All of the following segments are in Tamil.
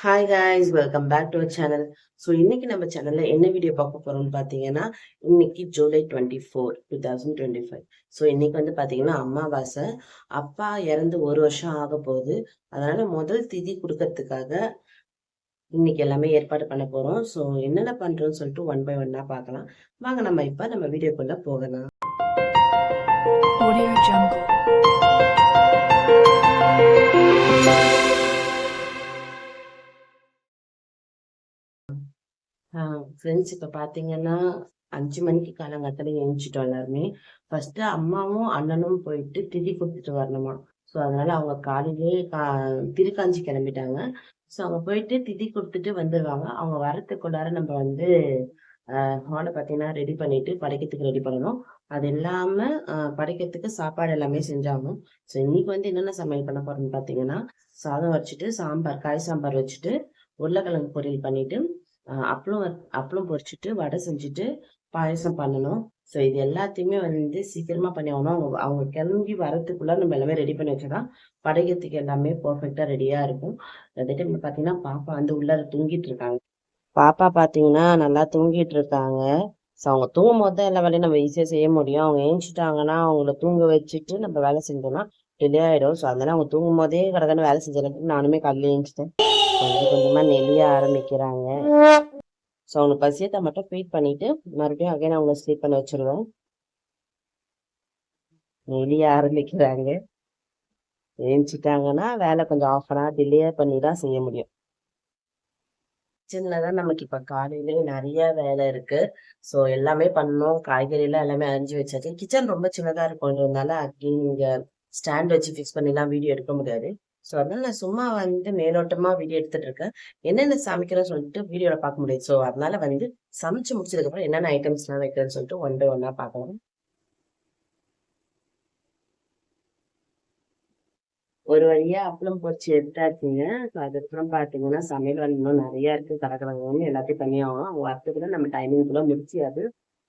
Hi guys welcome back to our channel so இன்னைக்கு நம்ம சேனல்ல என்ன வீடியோ பார்க்க போறோம்னு பார்த்தீங்கன்னா இன்னைக்கு July twenty four two thousand twenty five so இன்னைக்கு வந்து பார்த்தீங்கன்னா அம்மாவாசை. அப்பா இறந்து ஒரு வருஷம் ஆக போகுது. அதனால முதல் திதி கொடுக்கறதுக்காக இன்னைக்கு எல்லாமே ஏற்பாடு பண்ண போறோம். ஸோ என்னென்ன பண்றோம்னு சொல்லிட்டு ஒன் பை ஒன்னா பார்க்கலாம். வாங்க நம்ம இப்போ நம்ம வீடியோக்குள்ள போகலாம். Audio Jungle. ஃப்ரெண்ட்ஸ் இப்போ பார்த்தீங்கன்னா அஞ்சு மணிக்கு காலங்காத்தால எழுந்துச்சிட்டோம் எல்லாருமே. ஃபர்ஸ்ட் அம்மாவும் அண்ணனும் போயிட்டு திதி கொடுத்துட்டு வரணுமா? ஸோ அதனால அவங்க காலையிலே கா திருக்காஞ்சி கிளம்பிட்டாங்க. ஸோ அவங்க போயிட்டு திதி கொடுத்துட்டு வந்துடுவாங்க அவங்க வரத்துக்குள்ளார நம்ம வந்து ஹாலை பார்த்தீங்கன்னா ரெடி பண்ணிட்டு படைக்கிறதுக்கு ரெடி பண்ணணும். அது இல்லாம படைக்கிறதுக்கு சாப்பாடு எல்லாமே செஞ்சாகணும் ஸோ இன்னைக்கு வந்து என்னென்ன சமையல் பண்ண போறோம்னு பார்த்தீங்கன்னா சாதம் வச்சுட்டு சாம்பார் காய் சாம்பார் வச்சுட்டு உருளைக்கிழங்கு பொரியல் பண்ணிட்டு அப்பளம் அப்பளம் பொரிச்சிட்டு வடை செஞ்சுட்டு பாயசம் பண்ணணும். ஸோ இது எல்லாத்தையுமே வந்து சீக்கிரமாக பண்ணி ஆகணும். அவங்க அவங்க கிளம்பி வரத்துக்குள்ளே நம்ம எல்லாமே ரெடி பண்ணி வச்சோம்னா படைக்கிறதுக்கு எல்லாமே பர்ஃபெக்டாக ரெடியாக இருக்கும். அதே டைம் பார்த்தீங்கன்னா பாப்பா வந்து உள்ளார தூங்கிட்டு இருக்காங்க. பாப்பா பார்த்தீங்கன்னா நல்லா தூங்கிட்டு இருக்காங்க. ஸோ அவங்க தூங்கும் போது தான் எல்லா வேலையும் நம்ம ஈஸியாக செய்ய முடியும். அவங்க ஏஞ்சிட்டாங்கன்னா அவங்கள தூங்க வச்சுட்டு நம்ம வேலை செஞ்சோம்னா டிலே ஆகிடும் ஸோ அதனால அவங்க தூங்கும் போதே கடற்கன வேலை செஞ்சிடறதுக்கு நானுமே காலையில் ஏஞ்சிட்டேன். கொஞ்சம் கொஞ்சமா நெளிய ஆரம்பிக்கிறாங்க. ஸோ அவங்களுக்கு பசியத்தை மட்டும் ஃபீட் பண்ணிட்டு மறுபடியும் அகைன் அவங்கள ஸ்லீப் பண்ண வச்சிருவேன் நெளிய ஆரம்பிக்கிறாங்க. ஏஞ்சிட்டாங்கன்னா வேலை கொஞ்சம் ஆஃப் அன் ஹவர் டிலே பண்ணி தான் செய்ய முடியும். கிச்சன்ல தான் நமக்கு இப்ப காலையிலேயே நிறைய வேலை இருக்கு. ஸோ எல்லாமே பண்ணோம் காய்கறி எல்லாம் எல்லாமே அரிஞ்சு வச்சாச்சு. கிச்சன் ரொம்ப சின்னதா இருக்கும்ன்றதுனால அகெயின் இங்க ஸ்டாண்ட் வச்சு ஃபிக்ஸ் பண்ணிலாம் வீடியோ எடுக்க முடியாது. ஸோ அதனால நான் சும்மா வந்து மேலோட்டமா வீடியோ எடுத்துட்டு இருக்கேன். என்னென்ன சமைக்கிறோம்னு சொல்லிட்டு வீடியோவில் பார்க்க முடியாது ஸோ அதனால வந்து சமைச்சு முடிச்சதுக்கப்புறம் என்னென்ன ஐட்டம்ஸ்லாம் வைக்கிறேன்னு சொல்லிட்டு ஒன் பை ஒன்னா பார்க்கலாம். ஒரு வழியா அப்பளம் பொரிச்சு எடுத்தாச்சுங்க. ஸோ அதுக்கப்புறம் பார்த்தீங்கன்னா சமையல் வந்து இன்னும் நிறைய இருக்கு. கடற்கடங்கன்னு எல்லாத்தையும் பண்ணி அவங்க வரத்துக்குள்ள நம்ம டைமிங் கூட முடிச்சு அது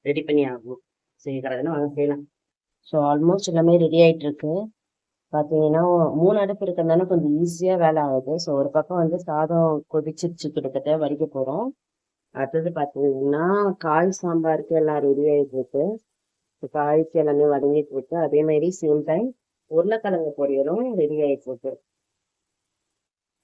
ரெடி பண்ணி ஆகும் சரி கடற்கடன்னு வாங்க செய்யலாம். ஸோ ஆல்மோஸ்ட் எல்லாமே ரெடி ஆயிட்டு இருக்கு. பார்த்தீங்கன்னா மூணு அடுப்பு இருக்கிறதுனால கொஞ்சம் ஈஸியாக வேலை ஆகுது. ஸோ ஒரு பக்கம் வந்து சாதம் கொதிச்சிருச்சு கிட்டத்தட்ட வடிக்க போகிறோம் அடுத்தது பார்த்தீங்கன்னா காய் சாம்பாருக்கு எல்லாம் ரெடி ஆகிட்டு இருக்கு காய்க்கு எல்லாமே வதங்கிட்டு இருக்கு. அதே மாதிரி சேம் டைம் உருளைக்கிழங்கு பொரியலும் ரெடி ஆகிட்டு இருக்கு.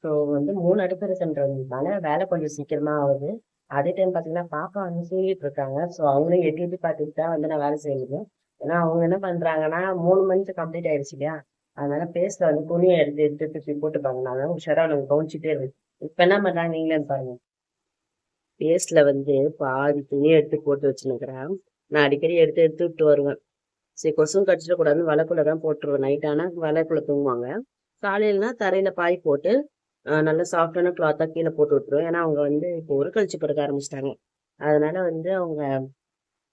ஸோ வந்து மூணு அடுப்பு இருக்குன்றதுனால வேலை கொஞ்சம் சீக்கிரமா ஆகுது. அதே டைம் பார்த்தீங்கன்னா பாப்பா வந்து தூங்கிட்டு இருக்காங்க. ஸோ அவங்களும் எட்டி எட்டி பார்த்துட்டு தான் வந்து நான் வேலை செய்யணும் ஏன்னா அவங்க என்ன பண்றாங்கன்னா மூணு மணிக்கு கம்ப்ளீட் ஆயிடுச்சு இல்லையா? அதனால பேஸ்ட்ல வந்து துணியை எடுத்து எடுத்து தூக்கி போட்டுப்பாங்க நான் உஷாரா அவங்க கவனிச்சுட்டே இருக்கு இப்ப என்ன பண்றாங்க? நீங்களே பாருங்க. பேஸ்ட்ல வந்து பாதி துணியை எடுத்து போட்டு வச்சுருக்கிறேன் நான் அடிக்கடி எடுத்து எடுத்து விட்டு வருவேன். சரி கொசும் கடிச்சிடக்கூடாதுன்னு வலைக்குள்ள தான் போட்டுருவேன். நைட் ஆனா வலைக்குள்ள தூங்குவாங்க. காலையிலனா தரையில பாய் போட்டு நல்ல நல்லா சாஃப்டான கிளாத்தா கீழே போட்டு விட்டுருவேன். ஏன்னா அவங்க வந்து இப்போ ஒரு கழிச்சு படுக்க ஆரம்பிச்சிட்டாங்க. அதனால வந்து அவங்க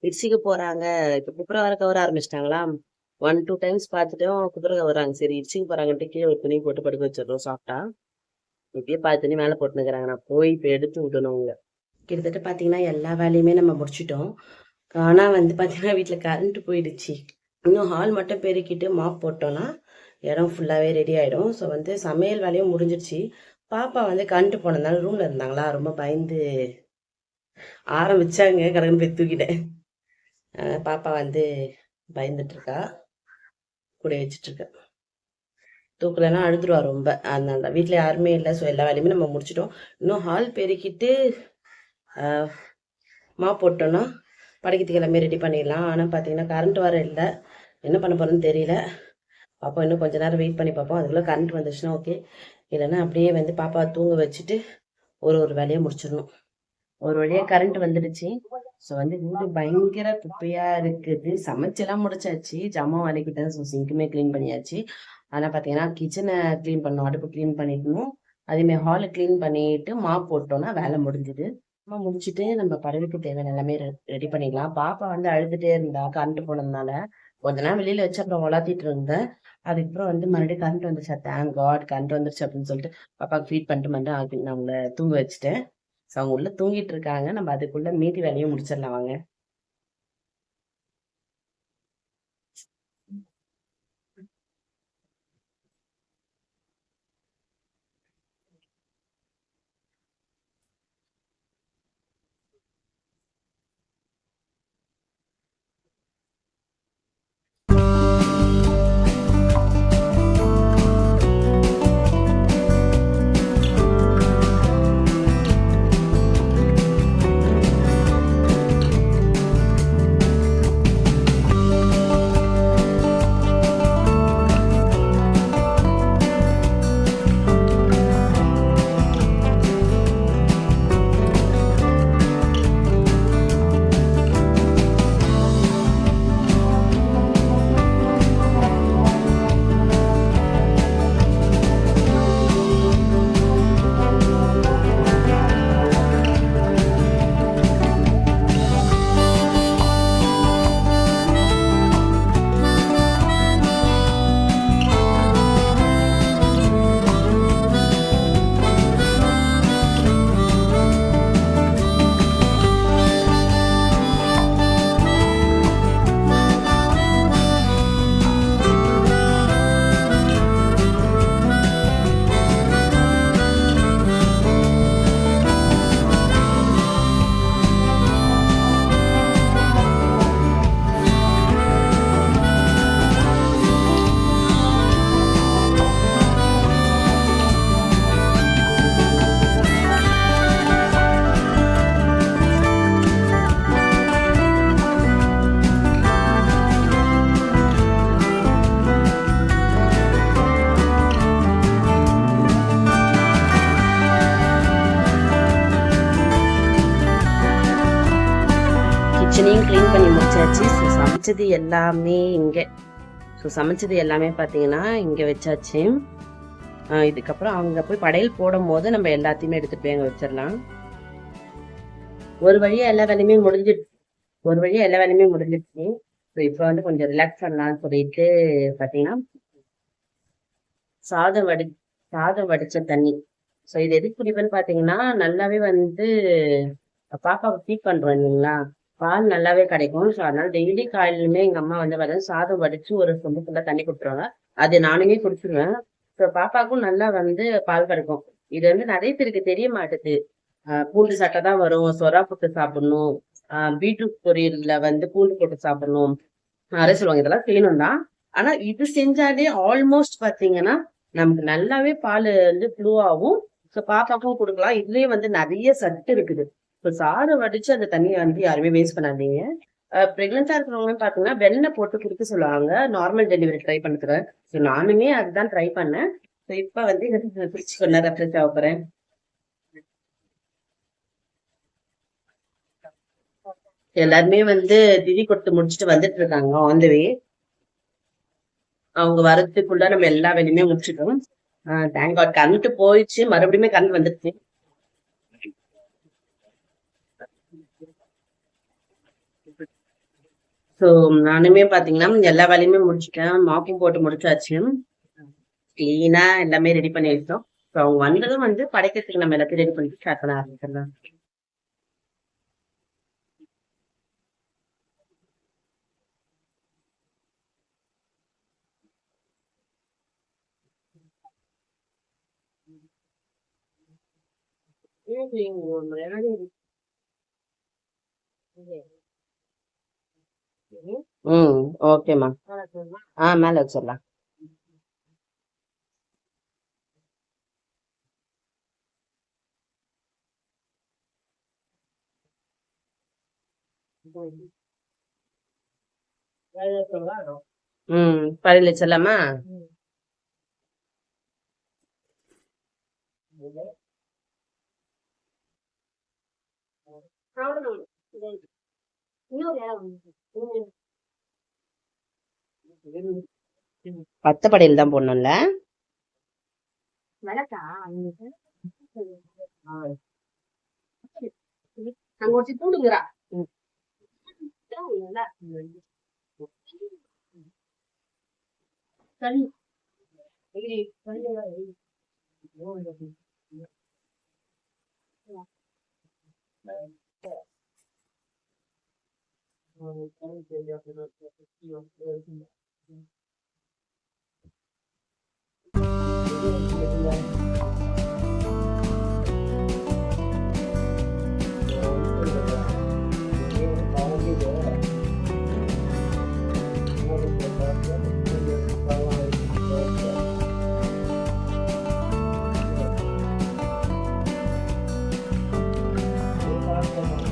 திருச்சிக்கு போறாங்க. இப்போ பிப்ரவரி கவர ஆரம்பிச்சிட்டாங்களா ஒன் டூ டைம்ஸ் பார்த்துட்டும் குதிரை வராங்க. சரி இடிச்சுக்கு போகிறாங்கன்ட்டு கீழே ஒரு துணி போட்டு படுக்க வச்சிடுறோம் சாஃப்டாக இப்படியே பாதி துணி மேலே போட்டுனுக்குறாங்க நான் போய் இப்போ எடுத்து விடணும் அவங்க கிட்டத்தட்ட பார்த்தீங்கன்னா எல்லா வேலையுமே நம்ம முடிச்சிட்டோம். ஆனால் வந்து பார்த்தீங்கன்னா வீட்டில் கரண்ட் போயிடுச்சு. இன்னும் ஹால் மட்டும் பெருக்கிட்டு மாப் போட்டோன்னா இடம் ஃபுல்லாகவே ரெடி ஆகிடும் ஸோ வந்து சமையல் வேலையும் முடிஞ்சிடுச்சு பாப்பா வந்து கரண்ட் போனதுனால ரூமில் இருந்தாங்களா? ரொம்ப பயந்து ஆரம்பிச்சாங்க. கடந்து போய் தூக்கிட்டேன். பாப்பா வந்து பயந்துட்டுருக்கா கூட வச்சுட்டு தூக்கலைன்னா அழுதுருவா ரொம்ப. அதனால தான். வீட்டில் யாருமே இல்லை. ஸோ எல்லா வேலையுமே நம்ம முடிச்சிட்டோம். இன்னும் ஹால் பெருக்கிட்டு மா மாப் போட்டோன்னா படைக்கிறதுக்கு எல்லாமே ரெடி பண்ணிடலாம். ஆனால் பார்த்தீங்கன்னா கரண்ட் வர இல்லை. என்ன பண்ண போகிறோன்னு தெரியல. பாப்பா இன்னும் கொஞ்ச நேரம் வெயிட் பண்ணி பார்ப்போம் அதுக்குள்ளே கரண்ட் வந்துச்சுன்னா ஓகே இல்லைன்னா அப்படியே வந்து பாப்பாவை தூங்க வச்சுட்டு ஒரு ஒரு வேலையை முடிச்சிடணும். ஒரு வழியாக கரண்ட் வந்துடுச்சு. ஸோ வந்து வீடு பயங்கர குப்பையா இருக்குது. சமைச்செல்லாம் முடிச்சாச்சு. ஜாமான் வலிக்கிட்டேன் ஸோ சிங்க்குமே க்ளீன் பண்ணியாச்சு. ஆனால் பார்த்தீங்கன்னா கிச்சனை க்ளீன் பண்ணணும் அடுப்பு க்ளீன் பண்ணிக்கணும். அதேமாதிரி ஹாலை க்ளீன் பண்ணிட்டு மாப் போட்டோம்னா வேலை முடிஞ்சுது. நம்ம முடிச்சுட்டு நம்ம பறவைக்கு தேவையான எல்லாமே ரெடி பண்ணிக்கலாம். பாப்பா வந்து அழுதுகிட்டே இருந்தா கரண்ட் போனதுனால கொஞ்ச நேரம் வெளியில வச்சு அப்புறம் வளர்த்திட்டு இருந்தேன். அதுக்கப்புறம் வந்து மறுபடியும் கரண்ட் வந்துருச்சா? தேங்க் காட் கரண்ட் வந்துருச்சு அப்படின்னு சொல்லிட்டு பாப்பாவுக்கு ஃபீட் பண்ணிட்டு மறுபடியும் நான் அவங்கள தூங்க வச்சுட்டேன். ஸோ அவங்க உள்ளே தூங்கிட்டு இருக்காங்க. நம்ம அதுக்குள்ளே மீதி வேலையும் முடிச்சிடலாம் வாங்க. சமைச்சது எல்லாமே இங்கே. ஸோ சமைச்சது எல்லாமே பார்த்தீங்கன்னா இங்கே வச்சாச்சு. இதுக்கப்புறம் அங்கே போய் படையல் போடும் போது நம்ம எல்லாத்தையுமே எடுத்துட்டு போய் அங்கே வச்சிடலாம். ஒரு வழியாக எல்லா வேலையுமே முடிஞ்சிடுச்சு ஒரு வழியாக எல்லா வேலையுமே முடிஞ்சிடுச்சு. ஸோ இப்போ வந்து கொஞ்சம் ரிலாக்ஸ் பண்ணலாம்னு சொல்லிட்டு பார்த்தீங்கன்னா சாதம் வடி சாதம் வடிச்ச தண்ணி. ஸோ இது எதுக்கு குடிப்பேன்னு பார்த்தீங்கன்னா நல்லாவே வந்து பாப்பாவுக்கு ஃபீட் பண்ணுறோம் இல்லைங்களா? பால் நல்லாவே கிடைக்கும். ஸோ அதனால டெய்லி காலையிலுமே எங்க அம்மா வந்து பார்த்தீங்கன்னா சாதம் வடிச்சு ஒரு சொம்பு ஃபுல்லா தண்ணி கொடுத்துருவாங்க. அது நானுமே குடிச்சிருவேன். ஸோ பாப்பாவுக்கும் நல்லா வந்து பால் கிடைக்கும். இது வந்து நிறைய பேருக்கு தெரிய மாட்டுது. ஆஹ் பூண்டு சட்டை தான் வரும். சொரா போட்டு சாப்பிடணும். ஆஹ் பீட்ரூட் பொரியல்ல வந்து பூண்டு போட்டு சாப்பிடணும். நிறைய சொல்லுவாங்க. இதெல்லாம் செய்யணும் தான். ஆனா இது செஞ்சாலே ஆல்மோஸ்ட் பாத்தீங்கன்னா நமக்கு நல்லாவே பால் வந்து ஃப்ளூ ஆகும். ஸோ பாப்பாக்கும் கொடுக்கலாம். இதுலயே வந்து நிறைய சத்து இருக்குது. இப்போ சாறு வடிச்சு அந்த தண்ணியை வந்து யாருமே வேஸ்ட் பண்ணாதீங்க. ப்ரெக்னெண்டா இருக்கிறவங்க பாத்தீங்கன்னா வெண்ணெய் போட்டு குடிக்க சொல்லுவாங்க. நார்மல் டெலிவரி ட்ரை பண்ணுறது ஸோ நானுமே அதுதான் ட்ரை பண்ணேன். ஸோ இப்போ வந்து எனக்கு பிடிச்சி கொஞ்ச ரெஃப்ரெஷ் ஆக எல்லாருமே வந்து திதி கொடுத்து முடிச்சுட்டு வந்துட்டு இருக்காங்க. ஆன் த வே அவங்க வரதுக்குள்ள நம்ம எல்லா வேலையுமே முடிச்சிட்டோம். தேங்க் காட் கரண்ட் போயிடுச்சு. மறுபடியுமே கரண்ட் வந்துருச்சு. ஸோ நானுமே பாத்தீங்கன்னா எல்லா வேலையுமே முடிச்சிட்டேன். மாப்பும் போட்டு முடிச்சாச்சு. கிளீனா எல்லாமே ரெடி பண்ணி வச்சோம் ஸோ அவங்க வந்ததும் வந்து படைக்கிறதுக்கு நம்ம எல்லாத்தையும் ரெடி பண்ணிட்டு ஸ்டார்ட் பண்ண ஆரம்பிச்சிடலாம். ம் ஓகேம்மா ஆ மேல வச்சிடலாம் ம் பழைய வச்சிடலாமா பத்த படையில் தான் போடணும்ல? ம். சரி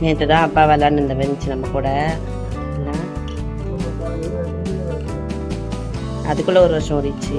நேற்று தான் அப்பா விளாண்டு இந்த வந்துச்சு நம்ம கூட. அதுக்குள்ளே ஒரு வருஷம் ஓடிச்சு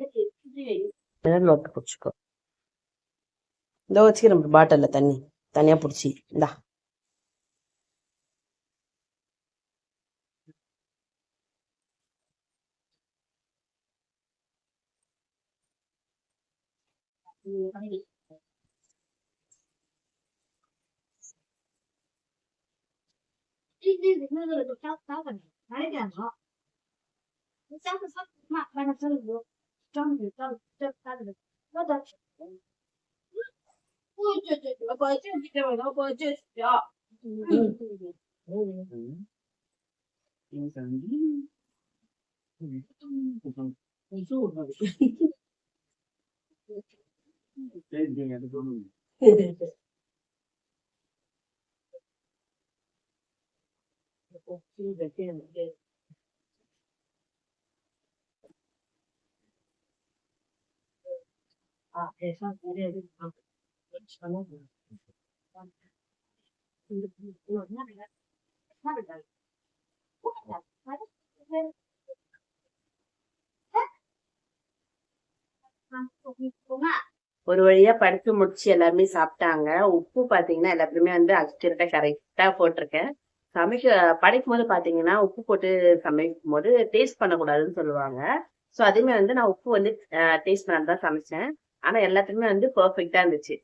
வச்சு தராங்க இப்போ தெரியும் இதுக்கு எப்படி மினரல் வாட்டர் பிடிச்சிக்கோ இந்த. 张宇张这他的，那他，我这这这不这这这我不这这啊，嗯嗯嗯嗯，有三斤，嗯，不能，你说那个，这这个都不能，对对对。大きいだけなので。பாட்டிலில் தண்ணி தனியாக பிடிச்சி ஒரு வழியா படிச்சு முடிச்சு எல்லாருமே சாப்பிட்டாங்க. உப்பு பாத்தீங்கன்னா எல்லாருமே வந்து அக்யூரேட்டா கரெக்டா போட்டிருக்கேன். சமைக்க படைக்கும் போது பாத்தீங்கன்னா உப்பு போட்டு சமைக்கும் போது டேஸ்ட் பண்ணக்கூடாதுன்னு சொல்லுவாங்க. ஸோ அதேமாதிரி வந்து நான் உப்பு வந்து டேஸ்ட் பண்ணாதான் தான் சமைச்சேன். ஆனால் எல்லாத்துக்குமே வந்து பர்ஃபெக்டாக இருந்துச்சு.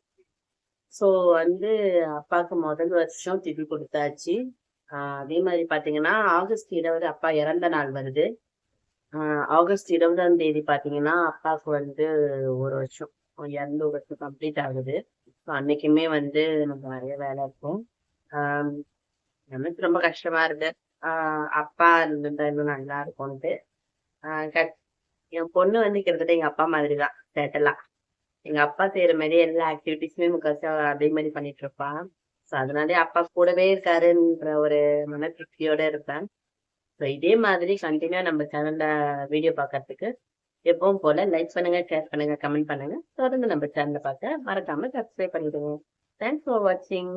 ஸோ வந்து அப்பாவுக்கு முதல் வருஷம் திதி கொடுத்தாச்சு. அதே மாதிரி பார்த்தீங்கன்னா ஆகஸ்ட் இருபது அப்பா இறந்த நாள் வருது. ஆகஸ்ட் இருபதாம் தேதி பார்த்தீங்கன்னா அப்பாவுக்கு வந்து ஒரு வருஷம் இறந்து ஒரு வருஷம் கம்ப்ளீட் ஆகுது. ஸோ அன்னைக்குமே வந்து நமக்கு நிறைய வேலை இருக்கும். நமக்கு எனக்கு ரொம்ப கஷ்டமா இருந்தது அப்பா இருந்திருந்தா இன்னும் நல்லா இருக்கும்ட்டு கட்- என் பொண்ணு வந்து கிட்டத்தட்ட எங்க அப்பா மாதிரி தான் சேட்டெல்லாம். எங்க அப்பா செய்யற மாதிரி எல்லா ஆக்டிவிட்டிஸுமே முக்காசி அதே மாதிரி பண்ணிட்டு இருப்பான் ஸோ அதனாலே அப்பா கூடவே இருக்காருன்ற ஒரு மன திருப்தியோட இருப்பேன். ஸோ இதே மாதிரி கண்டினியூ நம்ம சேனல்ல வீடியோ பார்க்கறதுக்கு எப்பவும் போல லைக் பண்ணுங்க ஷேர் பண்ணுங்க கமெண்ட் பண்ணுங்க. தொடர்ந்து நம்ம சேனலை பார்க்க மறக்காம சப்ஸ்கிரைப் பண்ணிடுங்க. தேங்க்ஸ் ஃபார் வாட்சிங்